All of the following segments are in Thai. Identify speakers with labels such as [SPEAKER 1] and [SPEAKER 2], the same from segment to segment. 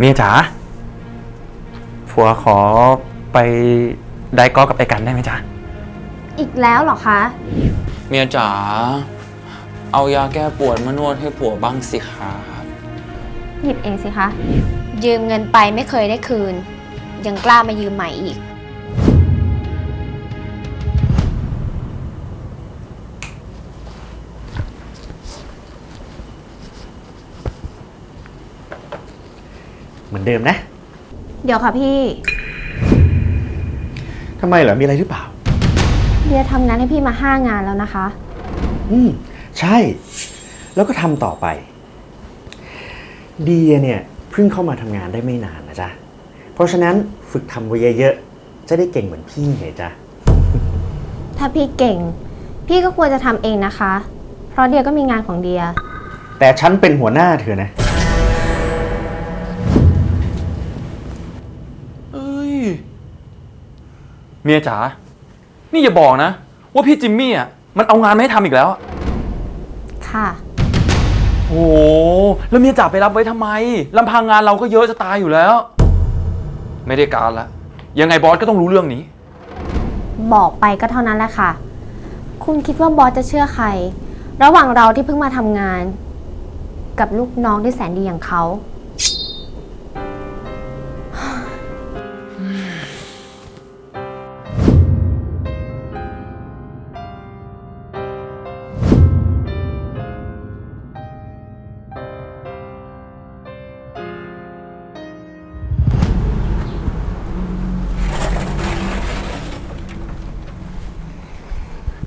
[SPEAKER 1] เมียจ๋าผัวขอไปได้กอล์ฟกับไอ้กันได้ไหมจ๊ะ
[SPEAKER 2] อีกแล้วเหรอคะ
[SPEAKER 3] เมียจ๋าเอายาแก้ปวดมานวดให้ผัวบ้างสิครับ
[SPEAKER 2] หยิบเองสิคะ ยืมเงินไปไม่เคยได้คืน ยังกล้ามายืมใหม่อีก
[SPEAKER 4] มือนเดิมนะ
[SPEAKER 2] เดี๋ยวค่ะพี่
[SPEAKER 4] ทำไมเหรอ มีอะไรหรือเปล่า
[SPEAKER 2] เดียทำงานให้พี่มาห้างานแล้วนะคะ
[SPEAKER 4] อืม ใช่ แล้วก็ทำต่อไป เดียเนี่ยเพิ่งเข้ามาทำงานได้ไม่นานนะจ๊ะ เพราะฉะนั้นฝึกทำไว้เยอะๆ จะได้เก่งเหมือนพี่ไงจ๊ะ
[SPEAKER 2] ถ้าพี่เก่ง พี่ก็ควรจะทำเองนะคะ เพราะเดียก็มีงานของเดีย
[SPEAKER 4] แต่ฉันเป็นหัวหน้าเธอนะ
[SPEAKER 1] เมียจ๋า นี่อย่าบอกนะ ว่าพี่จิมมี่อะ มันเอางานมาให้ทำอีกแล้วอะ
[SPEAKER 2] ค่ะ
[SPEAKER 1] โอ้โห แล้วเมียจ๋าไปรับไว้ทำไมลำพังงานเราก็เยอะจะตายอยู่แล้ว ไม่ได้การละ ยังไงบอสก็ต้องรู้เรื่องนี้
[SPEAKER 2] บอกไปก็เท่านั้นแหละค่ะ คุณคิดว่าบอสจะเชื่อใคร ระหว่างเราที่เพิ่งมาทำงาน กับลูกน้องที่แสนดีอย่างเขา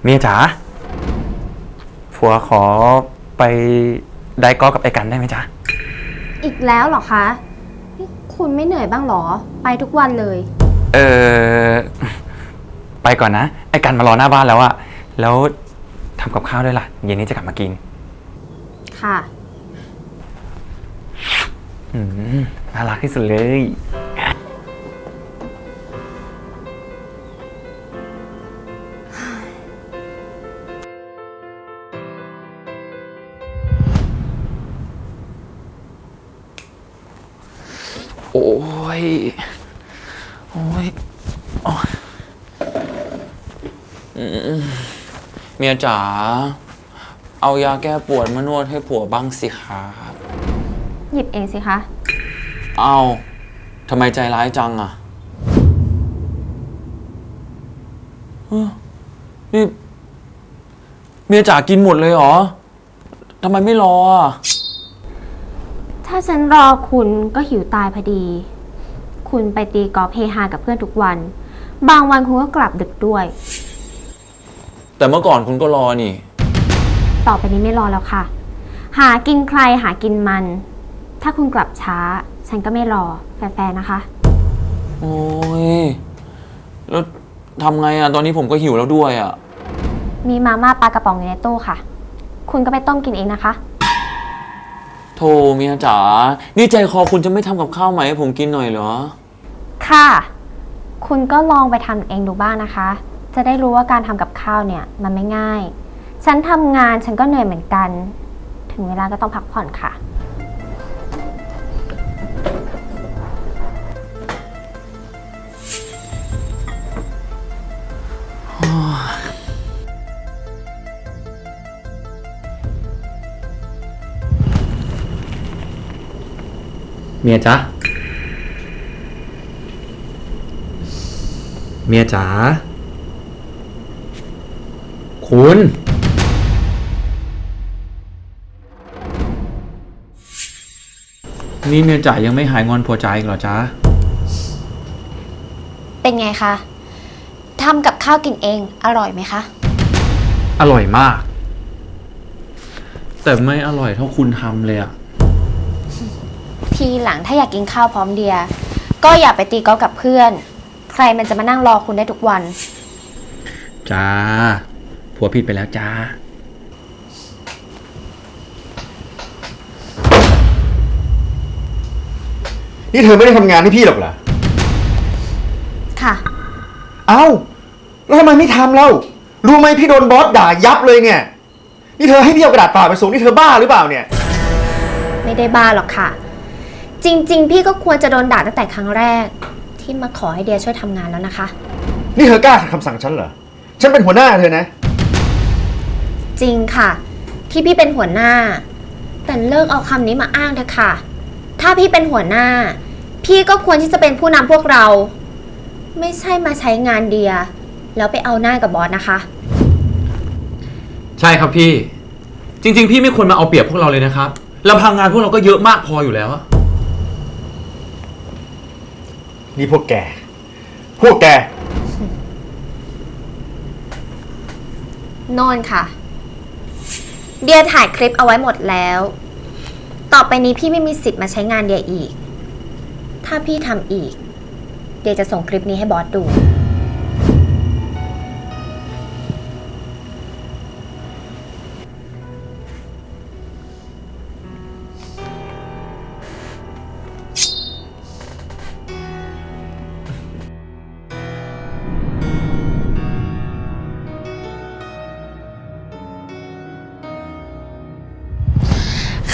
[SPEAKER 1] เมียจ๋าผัวขอไปได้กอล์ฟกับไอ้กันได้ไหมจ๊ะ
[SPEAKER 2] อีกแล้วเหรอคะนี่คุณไม่เหนื่อยบ้างเหรอ ไปทุกวันเลย
[SPEAKER 1] เออ ไปก่อนนะ ไอ้กันมารอหน้าบ้านแล้วอะแล้วทำกับข้าวด้วยล่ะ เย็นนี้จะกลับมากิน
[SPEAKER 2] ค่ะ
[SPEAKER 1] อืมน่ารักที่สุดเลย ย โอ้ย
[SPEAKER 3] เมียจ๋า เอายาแก้ปวดมานวดให้ผัวบ้างสิครับ
[SPEAKER 2] หยิบเองสิคะ
[SPEAKER 3] เอาทำไมใจร้ายจังอะเอ้อนี่เมียจ๋ากินหมดเลยเหรอทำไมไม่รออะ
[SPEAKER 2] ถ้าฉันรอคุณก็หิวตายพอดี คุณไปตีกอล์ฟเฮฮากับเพื่อนทุกวัน บางวันคุณก็กลับดึกด้วย
[SPEAKER 3] แต่เมื่อก่อนคุณก็รอนี่
[SPEAKER 2] ต่อไปนี้ไม่รอแล้วค่ะ หากินใครหากินมัน ถ้าคุณกลับช้า ฉันก็ไม่รอ แฟร์ๆนะคะ
[SPEAKER 3] โอ้ย แล้วทำไงอะ ตอนนี้ผมก็หิวแล้วด้วยอะ
[SPEAKER 2] มีมาม่าปลากระป๋องอยู่ในตู้ค่ะ คุณก็ไปต้มกินเองนะคะ
[SPEAKER 3] โธ่เมียจ๋า นี่ใจคอคุณจะไม่ทำกับข้าวใหม่ให้ผมกินหน่อยเหรอ
[SPEAKER 2] ค่ะ คุณก็ลองไปทำเองดูบ้างนะคะ จะได้รู้ว่าการทำกับข้าวเนี่ยมันไม่ง่าย ฉันทำงานฉันก็เหนื่อยเหมือนกัน ถึงเวลาก็ต้องพักผ่อนค่ะ
[SPEAKER 1] เมียจ๊ะเมียจ๋าคุณ นี่เมียจ๋ายังไม่หายงอนผัวจ๋าอีกเหรอจ๊ะ
[SPEAKER 2] เป็นไงคะทำกับข้าวกินเองอร่อยไหมคะ
[SPEAKER 1] อร่อยมาก แต่ไม่อร่อยเท่าคุณทำเลยอะ
[SPEAKER 2] ทีหลังถ้าอยากกินข้าวพร้อมเดีย ก็อย่าไปตีกอล์ฟกับเพื่อน ใครมันจะมานั่งรอคุณได้ทุกวัน
[SPEAKER 1] จ้า ผัวผิดไปแล้วจ้า
[SPEAKER 4] นี่เธอไม่ได้ทำงานให้พี่หรอกเหรอ
[SPEAKER 2] ค่ะ
[SPEAKER 4] เอ้า แล้วทำไมไม่ทำเล่า รู้ไหมพี่โดนบอสด่ายับเลยเนี่ย นี่เธอให้พี่เอากระดาษเปล่าไปส่งนี่เธอบ้าหรือเปล่าเนี่ย
[SPEAKER 2] ไม่ได้บ้าหรอกค่ะ จริง ๆ พี่ก็ควรจะโดนด่าตั้งแต่ครั้งแรก ที่มาขอให้เดียช่วยทำงานแล้วนะคะ
[SPEAKER 4] นี่เธอกล้าขัดคำสั่งฉันเหรอ ฉันเป็นหัวหน้าเธอนะ
[SPEAKER 2] จริงค่ะ ที่พี่เป็นหัวหน้า แต่เลิกเอาคำนี้มาอ้างเถอะค่ะ ถ้าพี่เป็นหัวหน้า พี่ก็ควรที่จะเป็นผู้นำพวกเรา ไม่ใช่มาใช้งานเดีย แล้วไปเอาหน้ากับบอสนะคะ
[SPEAKER 1] ใช่ครับพี่ จริง ๆ พี่ไม่ควรมาเอาเปรียบพวกเราเลยนะครับลำพังงานพวกเราก็เยอะมากพออยู่แล้วอะ
[SPEAKER 4] นี่พวกแก พวกแก
[SPEAKER 2] นอนค่ะ เดียถ่ายคลิปเอาไว้หมดแล้ว ต่อไปนี้พี่ไม่มีสิทธิ์มาใช้งานเดียอีก ถ้าพี่ทำอีก เดียจะส่งคลิปนี้ให้บอสดู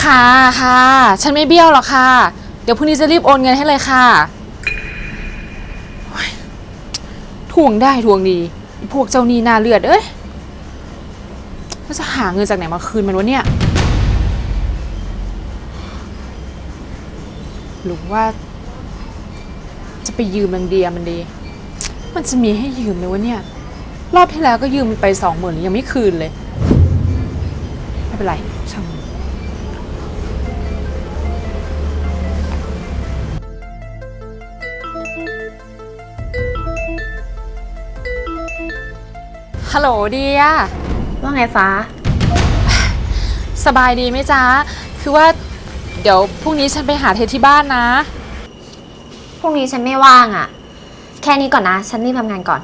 [SPEAKER 5] ค่ะค่ะ ฉันไม่เบี้ยวหรอกค่ะ เดี๋ยวพรุ่งนี้จะรีบโอนเงินให้เลยค่ะโอ๊ยทวงได้ทวงดีไอ้พวกเจ้าหนี้หนาเลือดเอ้ยว่าจะหาเงินจากไหนมาคืนมันวะเนี่ย หรือว่า จะไปยืมนางเดียมันดี มันจะมีให้ยืมไหมวะเนี่ย รอบที่แล้วก็ยืมมันไปสองหมื่นยังไม่คืนเลย ไม่เป็นไร ฮัลโหลเดีย
[SPEAKER 2] ว่าไงฟ้า
[SPEAKER 5] สบายดีไหมจ๊ะ คือว่า เดี๋ยวพรุ่งนี้ฉันไปหาเธอที่บ้านนะ
[SPEAKER 2] พรุ่งนี้ฉันไม่ว่างอะ่ะ แค่นี้ก่อนนะ ฉันรีบทำงานก่อน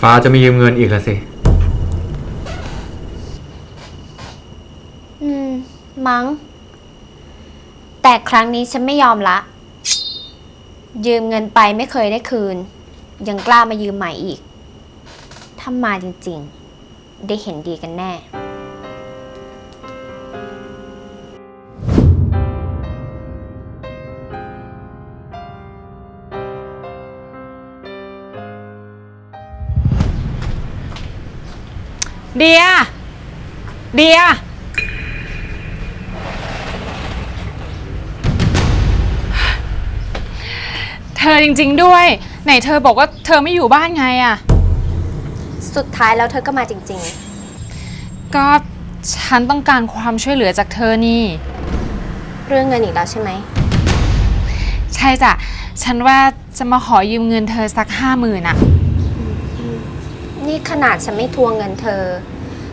[SPEAKER 1] ฟ้าจะมียืมเงินอีกละสิ
[SPEAKER 2] อืม มั้ง แต่ครั้งนี้ฉันไม่ยอมละ ยืมเงินไปไม่เคยได้คืน ยังกล้ามายืมใหม่อีก ถ้ามาจริงๆ ได้เห็นดีกันแน่
[SPEAKER 5] เดีย เดีย ธอจริง ๆ ด้วย ไหนเธอบอกว่าเธอไม่อยู่บ้านไงอะ
[SPEAKER 2] สุดท้ายแล้วเธอก็มาจริง
[SPEAKER 5] ก็ฉันต้องการความช่วยเหลือจากเธอนี่
[SPEAKER 2] ๆ เรื่องเงินอีกแล้วใช่ไหม
[SPEAKER 5] ใช่จ้ะ ฉันว่าจะมาขอยืมเงินเธอสักห้าหมื่นอะ
[SPEAKER 2] นี่ขนาดฉันไม่ทวงเงินเธอ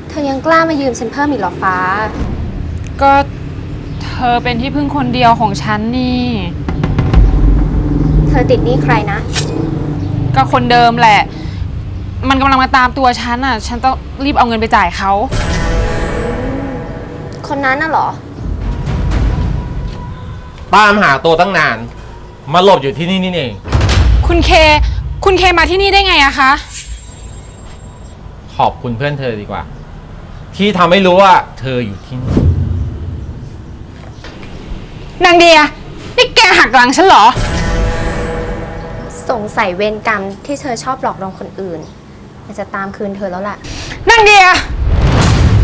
[SPEAKER 2] เธอยังกล้ามายืมฉันเพิ่มอีกเหรอฟ้า
[SPEAKER 5] ก็เธอเป็นที่พึ่งคนเดียวของฉันนี่
[SPEAKER 2] เธ อติดหนี้ใครนะ
[SPEAKER 5] ก็คนเดิมแหละ มันกำลังมาตามตัวฉันอะ ฉันต้องรีบเอาเงินไปจ่ายเขา
[SPEAKER 2] คนนั้นน่ะเหรอ
[SPEAKER 6] ตามหาตัวตั้งนาน มาหลบอยู่ที่นี่นี่เอง
[SPEAKER 5] คุณเค คุณเคมาที่นี่ได้ไงอะคะ
[SPEAKER 6] ขอบคุณเพื่อนเธอดีกว่า ที่ทำให้รู้ว่าเธออยู่ที่นี่
[SPEAKER 5] นางเดีย นี่แกหักหลังฉันเหรอ
[SPEAKER 2] สงสัยเวรกรรมที่เธอชอบหลอกลวงคนอื่นมันจะตามคืนเธอแล้วล่ะ
[SPEAKER 5] นางเดีย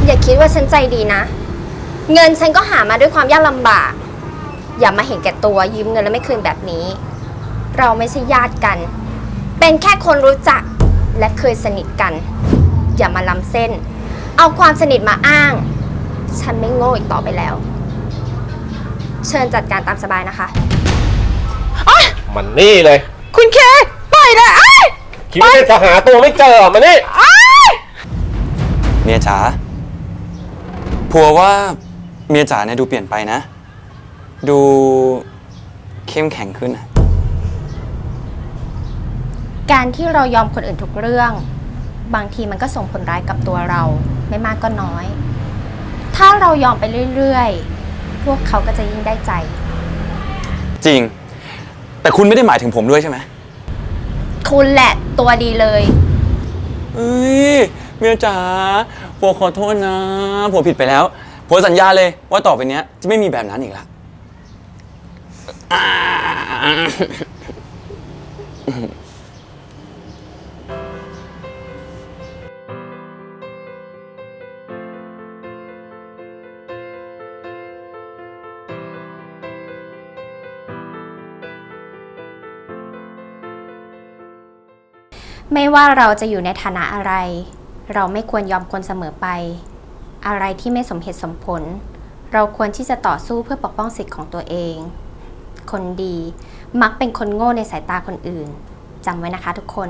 [SPEAKER 2] อย่าคิดว่าฉันใจดีนะ เงินฉันก็หามาด้วยความยากลำบาก อย่ามาเห็นแก่ตัวยืมเงินแล้วไม่คืนแบบนี้ เราไม่ใช่ญาติกัน เป็นแค่คนรู้จักและเคยสนิทกัน อย่ามาล้ำเส้น เอาความสนิทมาอ้าง ฉันไม่โง่อีกต่อไปแล้ว เชิญจัดการตามสบายนะคะ
[SPEAKER 6] มันนี่เลย
[SPEAKER 5] คุณเคปล่อยนะอ้าย
[SPEAKER 6] คิดว่าจะหาตัวไม่เจอมานี่
[SPEAKER 3] เมียจ๋าผัวว่าเมียจ๋าเนี่ยดูเปลี่ยนไปนะ ดูเข้มแข็งขึ้นอะ
[SPEAKER 2] การที่เรายอมคนอื่นทุกเรื่อง บางทีมันก็ส่งผลร้ายกับตัวเรา ไม่มากก็น้อย ถ้าเรายอมไปเรื่อยๆ พวกเขาก็จะยิ่งได้ใจ
[SPEAKER 3] จริง แต่คุณไม่ได้หมายถึงผมด้วยใช่ไหม
[SPEAKER 2] คุณแหละตัวดีเลย
[SPEAKER 1] เอ้ยเมียจ๋าผัวขอโทษนะผัวผิดไปแล้วผัวสัญญาเลยว่าต่อไปเนี้ยจะไม่มีแบบนั้นอีกละ
[SPEAKER 2] ไม่ว่าเราจะอยู่ในฐานะอะไร เราไม่ควรยอมคนเสมอไป อะไรที่ไม่สมเหตุสมผล เราควรที่จะต่อสู้เพื่อปกป้องสิทธิ์ของตัวเอง คนดีมักเป็นคนโง่ในสายตาคนอื่นจำไว้นะคะทุกคน